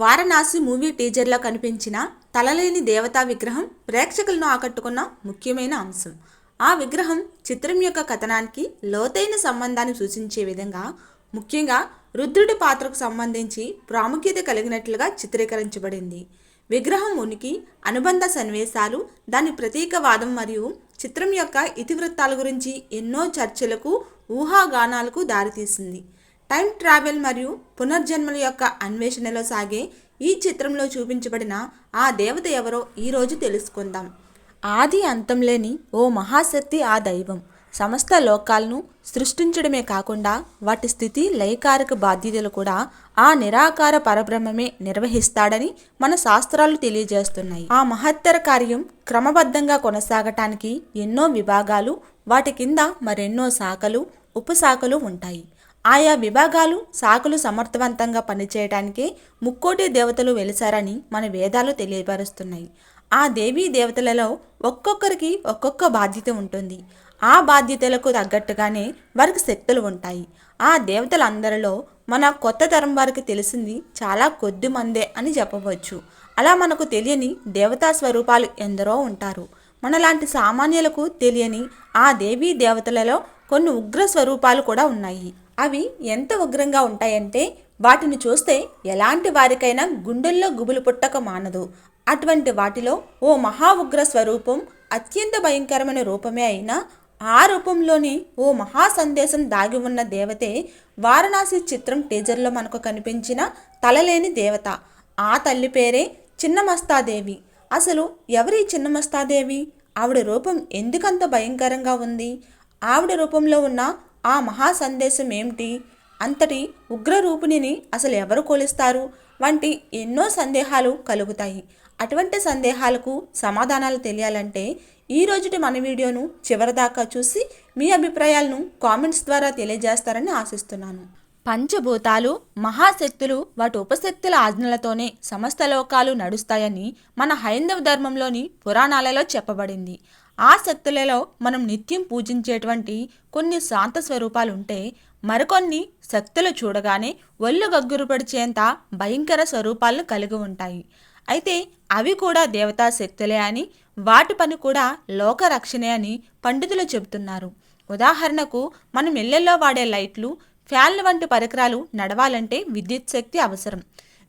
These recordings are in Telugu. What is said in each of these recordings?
వారణాసి మూవీ టీజర్లో కనిపించిన తలలేని దేవతా విగ్రహం ప్రేక్షకులను ఆకట్టుకున్న ముఖ్యమైన అంశం. ఆ విగ్రహం చిత్రం యొక్క కథనానికి లోతైన సంబంధాన్ని సూచించే విధంగా ముఖ్యంగా రుద్రుడి పాత్రకు సంబంధించి ప్రాముఖ్యత కలిగినట్లుగా చిత్రీకరించబడింది. విగ్రహం ఉనికి అనుబంధ సన్నివేశాలు దాని ప్రతీకవాదం మరియు చిత్రం యొక్క ఇతివృత్తాల గురించి ఎన్నో చర్చలకు ఊహాగానాలకు దారితీసింది. టైం ట్రావెల్ మరియు పునర్జన్మల యొక్క అన్వేషణలో సాగే ఈ చిత్రంలో చూపించబడిన ఆ దేవత ఎవరో ఈరోజు తెలుసుకుందాం. ఆది అంతం లేని ఓ మహాశక్తి ఆ దైవం. సమస్త లోకాలను సృష్టించడమే కాకుండా వాటి స్థితి లయకారక బాధ్యతలు కూడా ఆ నిరాకార పరబ్రహ్మమే నిర్వహిస్తాడని మన శాస్త్రాలు తెలియజేస్తున్నాయి. ఆ మహత్తర కార్యం క్రమబద్ధంగా కొనసాగటానికి ఎన్నో విభాగాలు వాటి కింద మరెన్నో శాఖలు ఉపశాఖలు ఉంటాయి. ఆయా విభాగాలు శాఖలు సమర్థవంతంగా పనిచేయటానికే ముక్కోటి దేవతలు వెలిసారని మన వేదాలు తెలియపరుస్తున్నాయి. ఆ దేవీ దేవతలలో ఒక్కొక్కరికి ఒక్కొక్క బాధ్యత ఉంటుంది. ఆ బాధ్యతలకు తగ్గట్టుగానే వారికి శక్తులు ఉంటాయి. ఆ దేవతలందరిలో మన కొత్త తరం వారికి తెలిసింది చాలా కొద్ది మందే అని చెప్పవచ్చు. అలా మనకు తెలియని దేవతా స్వరూపాలు ఎందరో ఉంటారు. మనలాంటి సామాన్యులకు తెలియని ఆ దేవీ దేవతలలో కొన్ని ఉగ్ర స్వరూపాలు కూడా ఉన్నాయి. అవి ఎంత ఉగ్రంగా ఉంటాయంటే వాటిని చూస్తే ఎలాంటి వారికైనా గుండెల్లో గుబులు పుట్టక మానదు. అటువంటి వాటిలో ఓ మహా ఉగ్ర స్వరూపం అత్యంత భయంకరమైన రూపమే అయినా ఆ రూపంలోని ఓ మహా సందేశం దాగి ఉన్న దేవతే వారణాసి చిత్రం టీజర్లో మనకు కనిపించిన తలలేని దేవత. ఆ తల్లి పేరే చిన్నమస్తాదేవి. అసలు ఎవరి చిన్నమస్తాదేవి? ఆవిడ రూపం ఎందుకంత భయంకరంగా ఉంది? ఆవిడ రూపంలో ఉన్న ఆ మహా సందేశం ఏమిటి? అంతటి ఉగ్రరూపిణిని అసలు ఎవరు కొలుస్తారు? వంటి ఎన్నో సందేహాలు కలుగుతాయి. అటువంటి సందేహాలకు సమాధానాలు తెలియాలంటే ఈ రోజుటి మన వీడియోను చివరిదాకా చూసి మీ అభిప్రాయాలను కామెంట్స్ ద్వారా తెలియజేస్తారని ఆశిస్తున్నాను. పంచభూతాలు మహాశక్తులు వాటి ఉపశక్తుల ఆజ్ఞలతోనే సమస్త లోకాలు నడుస్తాయని మన హైందవ ధర్మంలోని పురాణాలలో చెప్పబడింది. ఆ శక్తులలో మనం నిత్యం పూజించేటువంటి కొన్ని శాంత స్వరూపాలు ఉంటే మరికొన్ని శక్తులు చూడగానే ఒళ్ళు గగ్గురుపడిచేంత భయంకర స్వరూపాలను కలిగి ఉంటాయి. అయితే అవి కూడా దేవతా శక్తులే అని వాటి పని కూడా లోకరక్షణే అని పండితులు చెబుతున్నారు. ఉదాహరణకు మనం ఇళ్ళలో వాడే లైట్లు ఫ్యాన్లు వంటి పరికరాలు నడవాలంటే విద్యుత్ శక్తి అవసరం.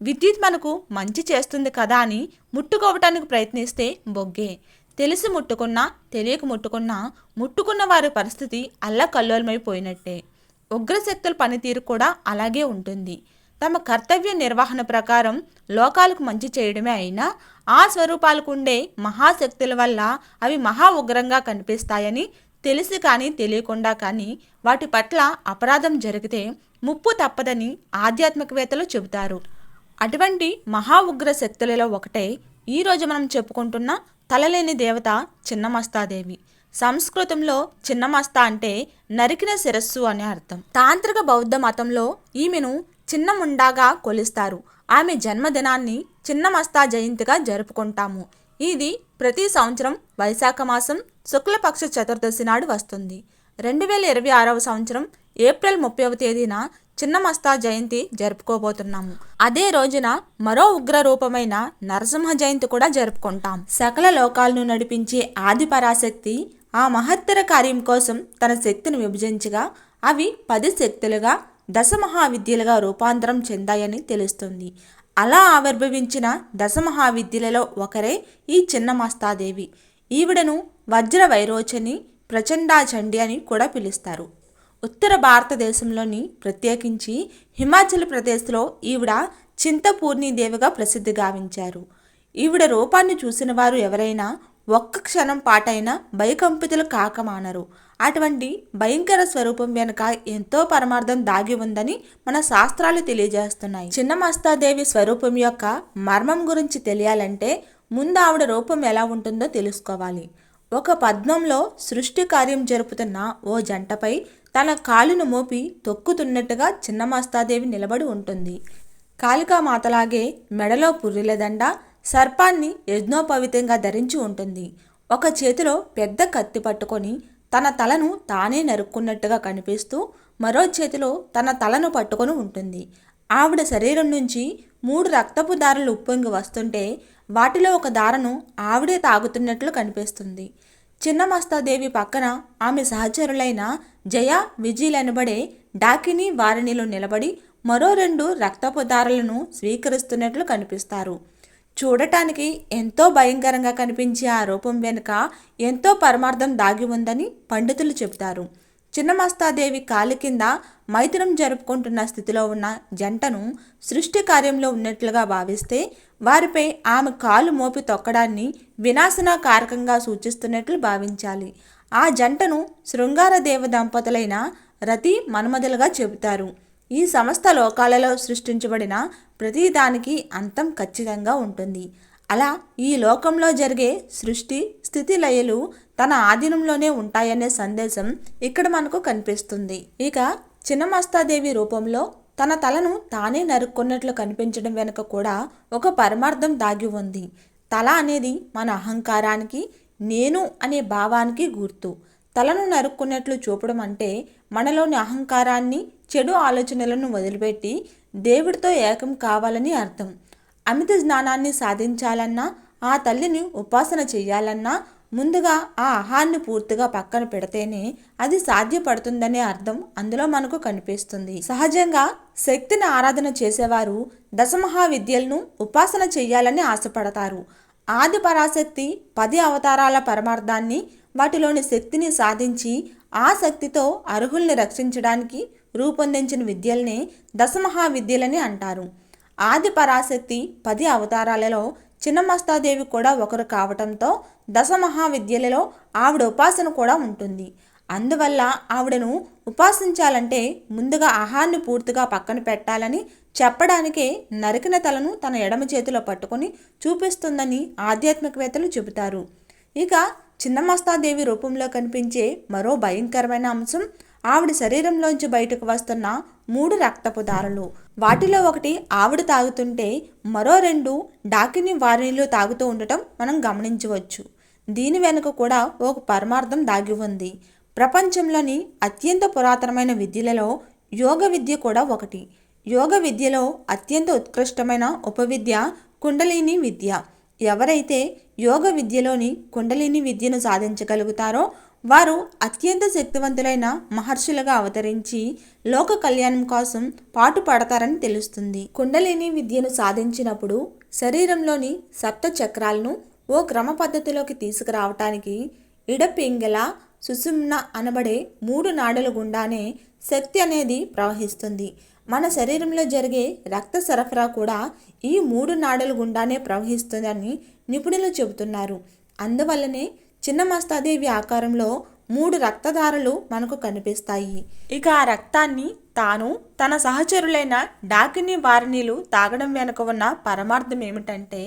విద్యుత్ మనకు మంచి చేస్తుంది కదా అని ముట్టుకోవటానికి ప్రయత్నిస్తే బొగ్గే. తెలిసి ముట్టుకున్నా తెలియక ముట్టుకున్నా ముట్టుకున్న వారి పరిస్థితి అల్లకల్లోలమైపోయినట్టే ఉగ్రశక్తుల పనితీరు కూడా అలాగే ఉంటుంది. తమ కర్తవ్య నిర్వహణ ప్రకారం లోకాలకు మంచి చేయడమే అయినా ఆ స్వరూపాలకు ఉండే మహాశక్తుల వల్ల అవి మహా ఉగ్రంగా కనిపిస్తాయని తెలిసి కానీ తెలియకుండా కానీ వాటి పట్ల అపరాధం జరిగితే ముప్పు తప్పదని ఆధ్యాత్మికవేత్తలు చెబుతారు. అటువంటి మహా ఉగ్ర శక్తులలో ఒకటే ఈరోజు మనం చెప్పుకుంటున్న తలలేని దేవత చిన్నమస్తాదేవి. సంస్కృతంలో చిన్నమస్త అంటే నరికిన శిరస్సు అనే అర్థం. తాంత్రిక బౌద్ధ మతంలో ఈమెను చిన్నముండాగా కొలుస్తారు. ఆమె జన్మదినాన్ని చిన్నమస్తా జయంతిగా జరుపుకుంటాము. ఇది ప్రతి సంవత్సరం వైశాఖ మాసం శుక్లపక్ష చతుర్దశి నాడు వస్తుంది. రెండు వేల ఇరవై ఆరవ సంవత్సరం ఏప్రిల్ ముప్పైవ తేదీన చిన్నమస్తా జయంతి జరుపుకోబోతున్నాము. అదే రోజున మరో ఉగ్ర రూపమైన నరసింహ జయంతి కూడా జరుపుకుంటాం. సకల లోకాలను నడిపించే ఆది పరాశక్తి ఆ మహత్తర కార్యం కోసం తన శక్తిని విభజించగా అవి పది శక్తులుగా దశ మహావిద్యలుగా రూపాంతరం చెందాయని తెలుస్తుంది. అలా ఆవిర్భవించిన దశ మహావిద్యలలో ఒకరే ఈ చిన్నమస్తాదేవి ఈవిడను వజ్ర వైరోచని ప్రచండా చండి అని కూడా పిలుస్తారు. ఉత్తర భారతదేశంలోని ప్రత్యేకించి హిమాచల్ ప్రదేశ్లో ఈవిడ చింతపూర్ణిదేవిగా ప్రసిద్ధి గావించారు. ఈవిడ రూపాన్ని చూసిన వారు ఎవరైనా ఒక్క క్షణం పాటైనా భయకంపితులు కాకమానరు అటువంటి భయంకర స్వరూపం వెనుక ఎంతో పరమార్థం దాగి ఉందని మన శాస్త్రాలు తెలియజేస్తున్నాయి. చిన్నమస్తాదేవి స్వరూపం యొక్క మర్మం గురించి తెలియాలంటే ముందు ఆవిడ రూపం ఎలా ఉంటుందో తెలుసుకోవాలి. ఒక పద్మంలో సృష్టి కార్యం జరుపుతున్న ఓ జంటపై తన కాలును మోపి తొక్కుతున్నట్టుగా చిన్నమాస్తాదేవి నిలబడి ఉంటుంది. కాళికామాతలాగే మెడలో పుర్రెలదండ సర్పాన్ని యజ్ఞోపవితంగా ధరించి ఉంటుంది. ఒక చేతిలో పెద్ద కత్తి పట్టుకొని తన తలను తానే నరుక్కున్నట్టుగా కనిపిస్తూ మరో చేతిలో తన తలను పట్టుకొని ఉంటుంది. ఆవిడ శరీరం నుంచి మూడు రక్తపు దారులు ఉప్పొంగి వస్తుంటే వాటిలో ఒక దారను ఆవిడే తాగుతున్నట్లు కనిపిస్తుంది. చిన్నమస్తాదేవి పక్కన ఆమె సహచరులైన జయ విజయలనబడే డాకిని వారినిలో నిలబడి మరో రెండు రక్తపు దారులను స్వీకరిస్తున్నట్లు కనిపిస్తారు. చూడటానికి ఎంతో భయంకరంగా కనిపించే ఆ రూపం వెనుక ఎంతో పరమార్థం దాగి ఉందని పండితులు చెబుతారు. చిన్నమస్తాదేవి కాలి కింద మైత్రం జరుపుకుంటున్న స్థితిలో ఉన్న జంటను సృష్టి కార్యంలో ఉన్నట్లుగా భావిస్తే వారిపై ఆమె కాలు మోపి తొక్కడాన్ని వినాశన కారకంగా సూచిస్తున్నట్లు భావించాలి. ఆ జంటను శృంగార దేవ దంపతులైన రతి మన్మధులుగా చెబుతారు. ఈ సమస్త లోకాలలో సృష్టించబడిన ప్రతిదానికి అంతం ఖచ్చితంగా ఉంటుంది. అలా ఈ లోకంలో జరిగే సృష్టి స్థితి లయలు తన ఆధీనంలోనే ఉంటాయనే సందేశం ఇక్కడ మనకు కనిపిస్తుంది. ఇక చిన్నమస్తాదేవి రూపంలో తన తలను తానే నరుక్కున్నట్లు కనిపించడం వెనుక కూడా ఒక పరమార్థం దాగి ఉంది. తల అనేది మన అహంకారానికి నేను అనే భావానికి గుర్తు. తలను నరుక్కున్నట్లు చూపడం అంటే మనలోని అహంకారాన్ని చెడు ఆలోచనలను వదిలిపెట్టి దేవుడితో ఏకం కావాలని అర్థం. అమిత జ్ఞానాన్ని సాధించాలన్నా ఆ తల్లిని ఉపాసన చేయాలన్నా ముందుగా ఆ ఆహాన్ని పూర్తిగా పక్కన పెడితేనే అది సాధ్యపడుతుందనే అర్థం అందులో మనకు కనిపిస్తుంది. సహజంగా శక్తిని ఆరాధన చేసేవారు దశమహావిద్యలను ఉపాసన చేయాలని ఆశపడతారు. ఆది పరాశక్తి పది అవతారాల పరమార్థాన్ని వాటిలోని శక్తిని సాధించి ఆ శక్తితో అర్హుల్ని రక్షించడానికి రూపొందించిన విద్యల్ని దశమహావిద్యలని అంటారు. ఆది పరాశక్తి పది అవతారాలలో చిన్నమస్తాదేవి కూడా ఒకరు కావటంతో దశ మహావిద్యలలో ఆవిడ ఉపాసన కూడా ఉంటుంది. అందువల్ల ఆవిడను ఉపాసించాలంటే ముందుగా ఆహారాన్ని పూర్తిగా పక్కన పెట్టాలని చెప్పడానికే నరికిన తలను తన ఎడమ చేతిలో పట్టుకొని చూపిస్తుందని ఆధ్యాత్మికవేత్తలు చెబుతారు. ఇక చిన్నమస్తాదేవి రూపంలో కనిపించే మరో భయంకరమైన అంశం ఆవిడ శరీరంలోంచి బయటకు వస్తున్న మూడు రక్తపు దారులు వాటిలో ఒకటి ఆవిడ తాగుతుంటే మరో రెండు డాకిని వారినిలో తాగుతూ ఉండటం మనం గమనించవచ్చు. దీని వెనుక కూడా ఒక పరమార్థం దాగి ఉంది. ప్రపంచంలోని అత్యంత పురాతనమైన విద్యలలో యోగ విద్య కూడా ఒకటి. యోగ విద్యలో అత్యంత ఉత్కృష్టమైన ఉపవిద్య కుండలిని విద్య. ఎవరైతే యోగ విద్యలోని కుండలిని విద్యను సాధించగలుగుతారో వారు అత్యంత శక్తివంతులైన మహర్షులుగా అవతరించి లోక కళ్యాణం కోసం పాటు పడతారని తెలుస్తుంది. కుండలిని విద్యను సాధించినప్పుడు శరీరంలోని సప్త చక్రాలను ఓ క్రమ పద్ధతిలోకి తీసుకురావటానికి ఇడపింగల సుసుమ్న అనబడే మూడు నాడుల గుండానే శక్తి అనేది ప్రవహిస్తుంది. మన శరీరంలో జరిగే రక్త సరఫరా కూడా ఈ మూడు నాడుల గుండానే ప్రవహిస్తుందని నిపుణులు చెబుతున్నారు. అందువల్లనే చిన్న మస్తాదేవి ఆకారంలో మూడు రక్తధారలు మనకు కనిపిస్తాయి. ఇక ఆ రక్తాన్ని తాను తన సహచరులైన డాకిని వారినీలు తాగడం వెనుక ఉన్న పరమార్థం ఏమిటంటే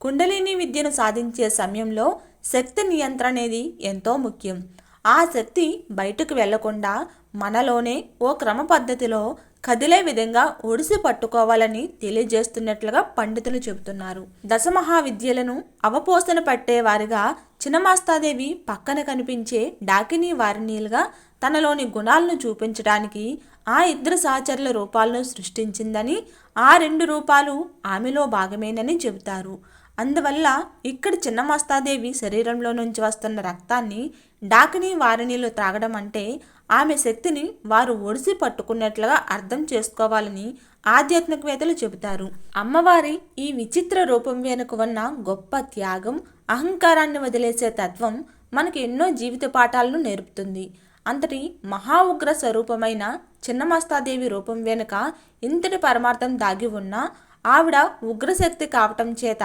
కుండలిని విద్యను సాధించే సమయంలో శక్తి నియంత్రణ అనేది ఎంతో ముఖ్యం. ఆ శక్తి బయటకు వెళ్ళకుండా మనలోనే ఓ క్రమ పద్ధతిలో కదిలే విధంగా ఒడిసి పట్టుకోవాలని తెలియజేస్తున్నట్లుగా పండితులు చెబుతున్నారు. దశమహావిద్యలను అవపోసన పట్టేవారిగా చిన్నమాస్తాదేవి పక్కన కనిపించే డాకిని వారినీలుగా తనలోని గుణాలను చూపించడానికి ఆ ఇద్దరు సహచరుల రూపాలను సృష్టించిందని ఆ రెండు రూపాలు ఆమెలో భాగమేనని చెబుతారు. అందువల్ల ఇక్కడ చిన్నమాస్తాదేవి శరీరంలో నుంచి వస్తున్న రక్తాన్ని డాకిని వారినీలు త్రాగడం అంటే ఆమె శక్తిని వారు ఒడిసి పట్టుకున్నట్లుగా అర్థం చేసుకోవాలని ఆధ్యాత్మికవేత్తలు చెబుతారు. అమ్మవారి ఈ విచిత్ర రూపం వెనుక ఉన్న గొప్ప త్యాగం అహంకారాన్ని వదిలేసే తత్వం మనకు ఎన్నో జీవిత పాఠాలను నేర్పుతుంది. అంతటి మహా ఉగ్ర స్వరూపమైన చిన్నమస్తాదేవి రూపం వెనుక ఇంతటి పరమార్థం దాగి ఉన్న ఆవిడ ఉగ్రశక్తి కావటం చేత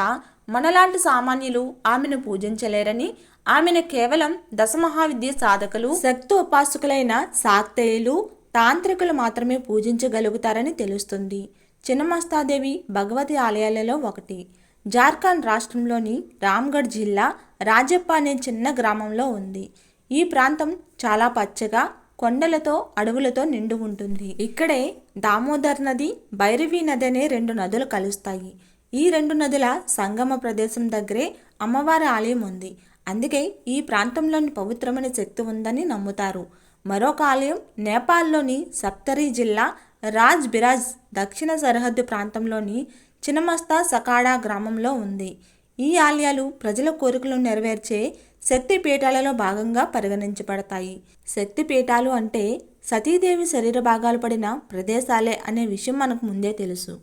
మనలాంటి సామాన్యులు ఆమెను పూజించలేరని ఆమెను కేవలం దశమహావిద్య సాధకులు శక్తి ఉపాసకులైన శాక్తేయులు తాంత్రికులు మాత్రమే పూజించగలుగుతారని తెలుస్తుంది. చిన్నమస్తాదేవి భగవతి ఆలయాలలో ఒకటి. జార్ఖండ్ రాష్ట్రంలోని రామ్గఢ్ జిల్లా రాజప్ప అనే చిన్న గ్రామంలో ఉంది. ఈ ప్రాంతం చాలా పచ్చగా కొండలతో అడవులతో నిండు ఉంటుంది. ఇక్కడే దామోదర్ నది భైరవి నది అనే రెండు నదులు కలుస్తాయి. ఈ రెండు నదుల సంగమ ప్రదేశం దగ్గరే అమ్మవారి ఆలయం ఉంది. అందుకే ఈ ప్రాంతంలోని పవిత్రమైన శక్తి ఉందని నమ్ముతారు. మరొక ఆలయం నేపాల్లోని సప్తరి జిల్లా రాజ్ బిరాజ్ దక్షిణ సరిహద్దు ప్రాంతంలోని చినమస్తా సకాడా గ్రామంలో ఉంది. ఈ ఆలయాలు ప్రజల కోరికలను నెరవేర్చే శక్తి పీఠాలలో భాగంగా పరిగణించబడతాయి. శక్తి పీఠాలు అంటే సతీదేవి శరీర భాగాలు పడిన ప్రదేశాలే అనే విషయం మనకు ముందే తెలుసు.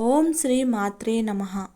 ఓం శ్రీ మాత్రే నమః.